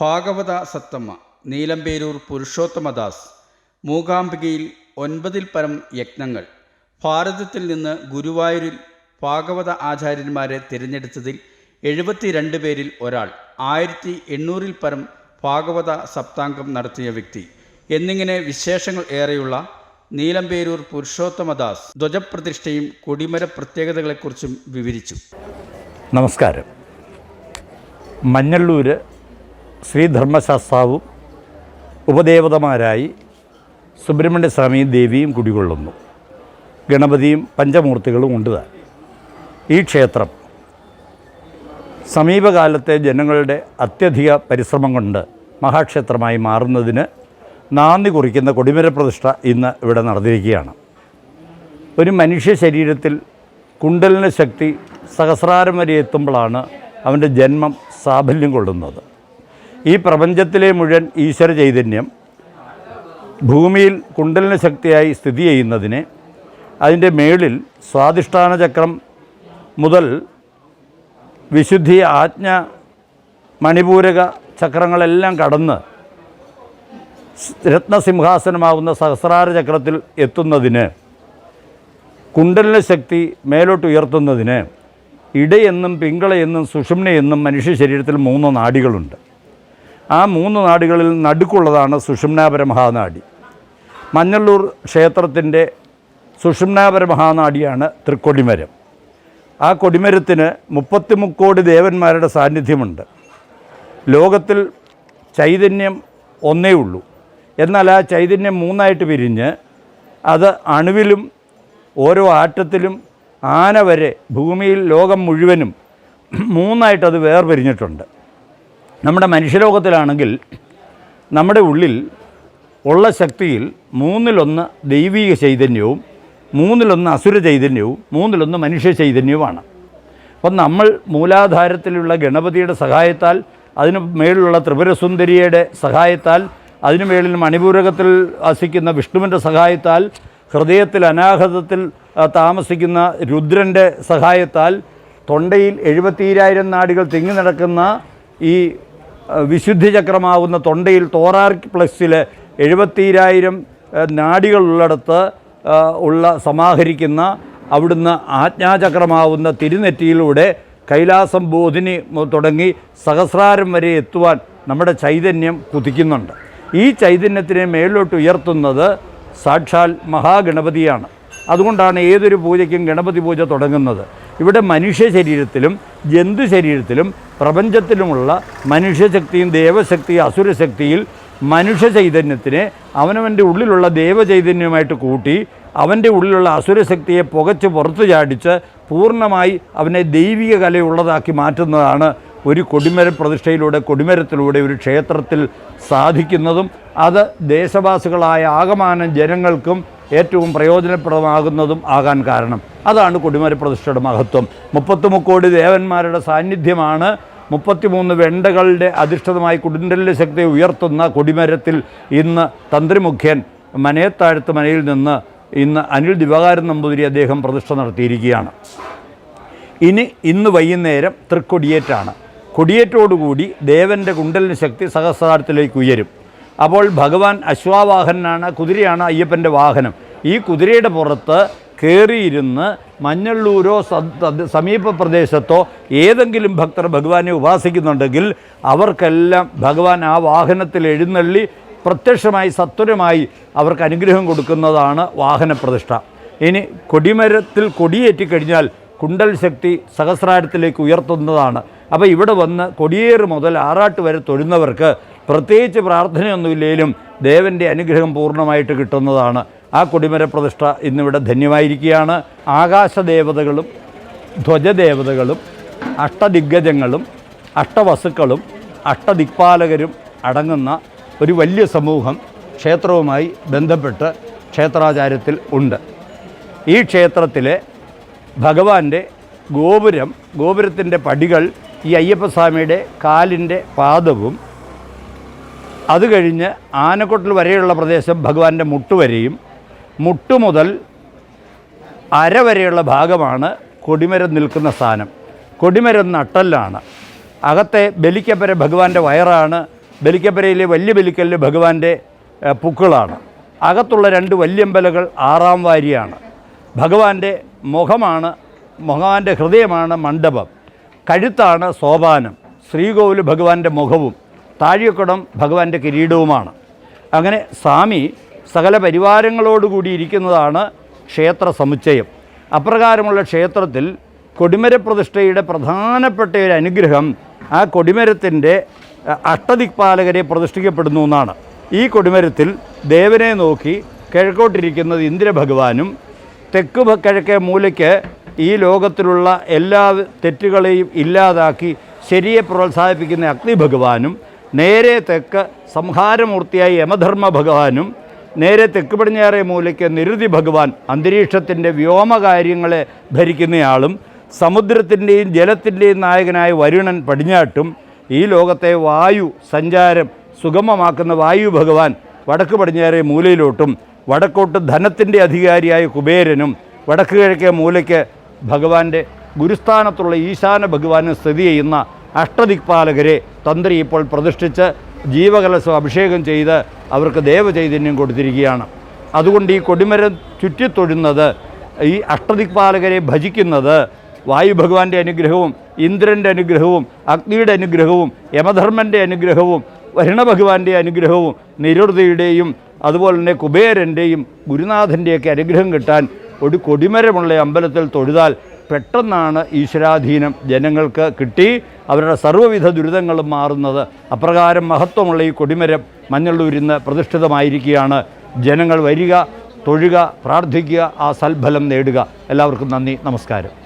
ഭാഗവത സത്തമ്മ നീലമ്പേരൂർ പുരുഷോത്തമദാസ് മൂകാംബികയിൽ ഒൻപതിൽ പരം യജ്ഞങ്ങൾ ഭാരതത്തിൽ നിന്ന് ഗുരുവായൂരിൽ ഭാഗവത ആചാര്യന്മാരെ തിരഞ്ഞെടുത്തതിൽ എഴുപത്തിരണ്ട് പേരിൽ ഒരാൾ ആയിരത്തി എണ്ണൂറിൽ പരം ഭാഗവത സപ്താംഗം നടത്തിയ വ്യക്തി. എന്നിങ്ങനെ വിശേഷങ്ങൾ ഏറെയുള്ള നീലമ്പേരൂർ പുരുഷോത്തമദാസ് ധ്വജപ്രതിഷ്ഠയും കൊടിമര പ്രത്യേകതകളെക്കുറിച്ചും വിവരിച്ചു. നമസ്കാരം. മഞ്ഞള്ളൂർ ശ്രീധർമ്മശാസ്താവും ഉപദേവതമാരായി സുബ്രഹ്മണ്യസ്വാമി ദേവിയും കുടികൊള്ളുന്നു. ഗണപതിയും പഞ്ചമൂർത്തികളും ഉണ്ട് ഈ ക്ഷേത്രം സമീപകാലത്തെ ജനങ്ങളുടെ അത്യധിക പരിശ്രമം കൊണ്ട് മഹാക്ഷേത്രമായി മാറുന്നതിന് നാന്ദി കുറിക്കുന്ന കൊടിമര പ്രതിഷ്ഠ ഇന്ന് ഇവിടെ നടന്നിരിക്കുകയാണ്. ഒരു മനുഷ്യ ശരീരത്തിൽ കുണ്ടലിന് ശക്തി സഹസ്രാരം വരെ എത്തുമ്പോഴാണ് അവന്റെ ജന്മം സാഫല്യം കൊള്ളുന്നത്. ഈ പ്രപഞ്ചത്തിലെ മുഴുവൻ ഈശ്വര ചൈതന്യം ഭൂമിയിൽ കുണ്ടലിന ശക്തിയായി സ്ഥിതി ചെയ്യുന്നതിന് അതിന്റെ മേളിൽ സ്വാധിഷ്ഠാന ചക്രം മുതൽ വിശുദ്ധി ആജ്ഞ മണിപൂരക ചക്രങ്ങളെല്ലാം കടന്ന് രത്നസിംഹാസനമാകുന്ന സഹസ്രാര ചക്രത്തിൽ എത്തുന്നതിന് കുണ്ടലിന ശക്തി മേലോട്ട് ഉയർത്തുന്നതിന് ഇടയെന്നും പിങ്കളയെന്നും സുഷുമ്നയെന്നും മനുഷ്യ ശരീരത്തിൽ മൂന്ന് നാഡികളുണ്ട്. ആ മൂന്ന് നാഡികളിൽ നടുക്കുള്ളതാണ് സുഷുമ്നാപര മഹാനാടി മഞ്ഞള്ളൂർ ക്ഷേത്രത്തിന്റെ സുഷുമ്നാപര മഹാനാടിയാണ് തൃക്കൊടിമരം. ആ കൊടിമരത്തിന് മുപ്പത്തിമുക്കോടി ദേവന്മാരുടെ സാന്നിധ്യമുണ്ട്. ലോകത്തിൽ ചൈതന്യം ഒന്നേ ഉള്ളൂ. എന്നാൽ ആ ചൈതന്യം മൂന്നായിട്ട് പിരിഞ്ഞ് അത് അണുവിലും ഓരോ ആറ്റത്തിലും ആന വരെ ഭൂമിയിൽ ലോകം മുഴുവനും മൂന്നായിട്ടത് വേർപിരിഞ്ഞിട്ടുണ്ട്. നമ്മുടെ മനുഷ്യലോകത്തിലാണെങ്കിൽ നമ്മുടെ ഉള്ളിൽ ഉള്ള ശക്തിയിൽ മൂന്നിലൊന്ന് ദൈവിക ചൈതന്യവും മൂന്നിലൊന്ന് അസുര ചൈതന്യവും മൂന്നിലൊന്ന് മനുഷ്യ ചൈതന്യവുമാണ്. അപ്പം നമ്മൾ മൂലാധാരത്തിലുള്ള ഗണപതിയുടെ സഹായത്താൽ അതിന് മേളിലുള്ള ത്രിപുരസുന്ദരിയുടെ സഹായത്താൽ അതിനു മേളിൽ മണിപൂരകത്തിൽ വസിക്കുന്ന വിഷ്ണുവിന്റെ സഹായത്താൽ ഹൃദയത്തിൽ അനാഹതത്തിൽ താമസിക്കുന്ന രുദ്രന്റെ സഹായത്താൽ തൊണ്ടയിൽ എഴുപത്തിരായിരം നാടികൾ തിങ്ങി നടക്കുന്ന ഈ വിശുദ്ധി ചക്രമാവുന്ന തൊണ്ടയിൽ തോറാർക്ക് പ്ലസ്സിൽ എഴുപത്തിരായിരം നാടികളുള്ളിടത്ത് ഉള്ള സമാഹരിക്കുന്ന അവിടുന്ന് ആജ്ഞാചക്രമാവുന്ന തിരുനെറ്റിയിലൂടെ കൈലാസം ബോധിനി തുടങ്ങി സഹസ്രാരം വരെ എത്തുവാൻ നമ്മുടെ ചൈതന്യം കുതിക്കുന്നുണ്ട്. ഈ ചൈതന്യത്തിനെ മേലോട്ട് ഉയർത്തുന്നത് സാക്ഷാൽ മഹാഗണപതിയാണ്. അതുകൊണ്ടാണ് ഏതൊരു പൂജയ്ക്കും ഗണപതി പൂജ തുടങ്ങുന്നത്. ഇവിടെ മനുഷ്യ ശരീരത്തിലും ജന്തു ശരീരത്തിലും പ്രപഞ്ചത്തിലുമുള്ള മനുഷ്യശക്തിയും ദേവശക്തിയും അസുരശക്തിയിൽ മനുഷ്യ ചൈതന്യത്തിനെ അവനവന്റെ ഉള്ളിലുള്ള ദേവചൈതന്യവുമായിട്ട് കൂട്ടി അവന്റെ ഉള്ളിലുള്ള അസുരശക്തിയെ പുകച്ച് പുറത്തു ചാടിച്ച് പൂർണമായി അവനെ ദൈവിക കലയുള്ളതാക്കി മാറ്റുന്നതാണ് ഒരു കൊടിമര പ്രതിഷ്ഠയിലൂടെ കൊടിമരത്തിലൂടെ ഒരു ക്ഷേത്രത്തിൽ സാധിക്കുന്നതും അത് ദേശവാസികളായ ആകമാനം ജനങ്ങൾക്കും ഏറ്റവും പ്രയോജനപ്രദമാകുന്നതും ആകാൻ കാരണം. അതാണ് കൊടിമര പ്രതിഷ്ഠയുടെ മഹത്വം. മുപ്പത്തി മുക്കോടി ദേവന്മാരുടെ സാന്നിധ്യമാണ് മുപ്പത്തിമൂന്ന് വെണ്ടകളുടെ അധിഷ്ഠിതമായി കുടിന്തലിന്റെ ശക്തി ഉയർത്തുന്ന കൊടിമരത്തിൽ ഇന്ന് തന്ത്രിമുഖ്യൻ മനയത്താഴത്ത് മനയിൽ നിന്ന് ഇന്ന് അനിൽ ദിവാകാരൻ നമ്പൂതിരി അദ്ദേഹം പ്രതിഷ്ഠ നടത്തിയിരിക്കുകയാണ്. ഇനി ഇന്ന് വൈകുന്നേരം തൃക്കൊടിയേറ്റാണ്. കൊടിയേറ്റോടുകൂടി ദേവന്റെ കുണ്ടലിന് ശക്തി സഹസ്രാരത്തിലേക്ക് ഉയരും. അപ്പോൾ ഭഗവാൻ അശ്വാവാഹനാണ് കുതിരയാണ് അയ്യപ്പന്റെ വാഹനം. ഈ കുതിരയുടെ പുറത്ത് കയറിയിരുന്ന് മഞ്ഞള്ളൂരോ സമീപ പ്രദേശത്തോ ഏതെങ്കിലും ഭക്തർ ഭഗവാനെ ഉപാസിക്കുന്നുണ്ടെങ്കിൽ അവർക്കെല്ലാം ഭഗവാൻ ആ വാഹനത്തിൽ എഴുന്നള്ളി പ്രത്യക്ഷമായി സത്വരമായി അവർക്ക് അനുഗ്രഹം കൊടുക്കുന്നതാണ് വാഹനപ്രതിഷ്ഠ ഇനി കൊടിമരത്തിൽ കൊടിയേറ്റിക്കഴിഞ്ഞാൽ കുണ്ടൽ ശക്തി സഹസ്രാരത്തിലേക്ക് ഉയർത്തുന്നതാണ്. അപ്പോൾ ഇവിടെ വന്ന് കൊടിയേറ് മുതൽ ആറാട്ട് വരെ തൊഴുന്നവർക്ക് പ്രത്യേകിച്ച് പ്രാർത്ഥനയൊന്നുമില്ലെങ്കിലും ദേവന്റെ അനുഗ്രഹം പൂർണമായിട്ട് കിട്ടുന്നതാണ്. ആ കൊടിമര പ്രതിഷ്ഠ ഇന്നിവിടെ ധന്യമായിരിക്കുകയാണ്. ആകാശദേവതകളും ധ്വജദേവതകളും അഷ്ടദിഗ്ഗജങ്ങളും അഷ്ടവസുക്കളും അഷ്ടദിക്പാലകരും അടങ്ങുന്ന ഒരു വലിയ സമൂഹം ക്ഷേത്രവുമായി ബന്ധപ്പെട്ട് ക്ഷേത്രാചാര്യത്തിൽ ഉണ്ട്. ഈ ക്ഷേത്രത്തിലെ ഭഗവാന്റെ ഗോപുരം ഗോപുരത്തിന്റെ പടികൾ ഈ അയ്യപ്പസ്വാമിയുടെ കാലിന്റെ പാദവും അത് കഴിഞ്ഞ് ആനക്കൊട്ടിൽ വരെയുള്ള പ്രദേശം ഭഗവാന്റെ മുട്ടുവരെയും മുട്ടു മുതൽ അര വരെയുള്ള ഭാഗമാണ് കൊടിമരം നിൽക്കുന്ന സ്ഥാനം. കൊടിമരം നട്ടല്ലാണ്. അകത്തെ ബലിക്കപ്പര ഭഗവാന്റെ വയറാണ്. ബലിക്കപ്പരയിലെ വലിയ ബലിക്കല്ല് ഭഗവാന്റെ പുക്കളാണ്. അകത്തുള്ള രണ്ട് വല്യമ്പലകൾ ആറാം വാരിയാണ്. ഭഗവാന്റെ മുഖമാണ് ഭഗവാന്റെ ഹൃദയമാണ് മണ്ഡപം. കഴുത്താണ് സോപാനം. ശ്രീകോവിൽ ഭഗവാന്റെ മുഖവും. താഴിയക്കുടം ഭഗവാന്റെ കിരീടവുമാണ്. അങ്ങനെ സ്വാമി സകല പരിവാരങ്ങളോടുകൂടി ഇരിക്കുന്നതാണ് ക്ഷേത്ര സമുച്ചയം. അപ്രകാരമുള്ള ക്ഷേത്രത്തിൽ കൊടിമരപ്രതിഷ്ഠയുടെ പ്രധാനപ്പെട്ട ഒരു അനുഗ്രഹം ആ കൊടിമരത്തിന്റെ അഷ്ടദിക്പാലകരെ പ്രതിഷ്ഠിക്കപ്പെടുന്നു എന്നാണ്. ഈ കൊടിമരത്തിൽ ദേവനെ നോക്കി കിഴക്കോട്ടിരിക്കുന്നത് ഇന്ദ്രഭഗവാനും തെക്ക് കിഴക്കേ മൂലയ്ക്ക് ഈ ലോകത്തിലുള്ള എല്ലാ തെറ്റുകളെയും ഇല്ലാതാക്കി ശരിയെ പ്രോത്സാഹിപ്പിക്കുന്ന അഗ്നി ഭഗവാനും നേരെ തെക്ക് സംഹാരമൂർത്തിയായ യമധർമ്മ ഭഗവാനും നേരെ തെക്ക് പടിഞ്ഞാറേ മൂലയ്ക്ക് നിരുതി ഭഗവാൻ അന്തരീക്ഷത്തിന്റെ വ്യോമകാര്യങ്ങളെ ഭരിക്കുന്നയാളും സമുദ്രത്തിന്റെയും ജലത്തിന്റെയും നായകനായ വരുണൻ പടിഞ്ഞാട്ടും ഈ ലോകത്തെ വായു സഞ്ചാരം സുഗമമാക്കുന്ന വായു ഭഗവാൻ വടക്ക് പടിഞ്ഞാറേ മൂലയിലോട്ടും വടക്കോട്ട് ധനത്തിന്റെ അധികാരിയായ കുബേരനും വടക്ക് കിഴക്കേ മൂലയ്ക്ക് ഭഗവാന്റെ ഗുരുസ്ഥാനത്തുള്ള ഈശാന ഭഗവാനും സ്ഥിതി ചെയ്യുന്ന അഷ്ടദിക്പാലകരെ തന്ത്രി ഇപ്പോൾ പ്രതിഷ്ഠിച്ച് ജീവകലശം അഭിഷേകം ചെയ്ത് അവർക്ക് ദേവചൈതന്യം കൊടുത്തിരിക്കുകയാണ്. അതുകൊണ്ട് ഈ കൊടിമരം ചുറ്റിത്തൊഴുന്നത് ഈ അഷ്ടദിക്പാലകരെ ഭജിക്കുന്നത് വായു ഭഗവാന്റെ അനുഗ്രഹവും ഇന്ദ്രന്റെ അനുഗ്രഹവും അഗ്നിയുടെ അനുഗ്രഹവും യമധർമ്മന്റെ അനുഗ്രഹവും വരുണഭഗവാന്റെ അനുഗ്രഹവും നിരുതയുടെയും അതുപോലെ തന്നെ കുബേരന്റെയും ഗുരുനാഥന്റെയൊക്കെ അനുഗ്രഹം കിട്ടാൻ ഒരു കൊടിമരമുള്ള അമ്പലത്തിൽ തൊഴുതാൽ പെട്ടെന്നാണ് ഈശ്വരാധീനം ജനങ്ങൾക്ക് കിട്ടി. അവരുടെ സർവവിധ ദുരിതങ്ങളും മാറുന്നത് അപ്രകാരം മഹത്വമുള്ള ഈ കൊടിമരം മഞ്ഞളൂരിന്ന് പ്രതിഷ്ഠിതമായിരിക്കുകയാണ്. ജനങ്ങൾ വരിക തൊഴുക പ്രാർത്ഥിക്കുക ആ സൽഫലം നേടുക. എല്ലാവർക്കും നന്ദി നമസ്കാരം.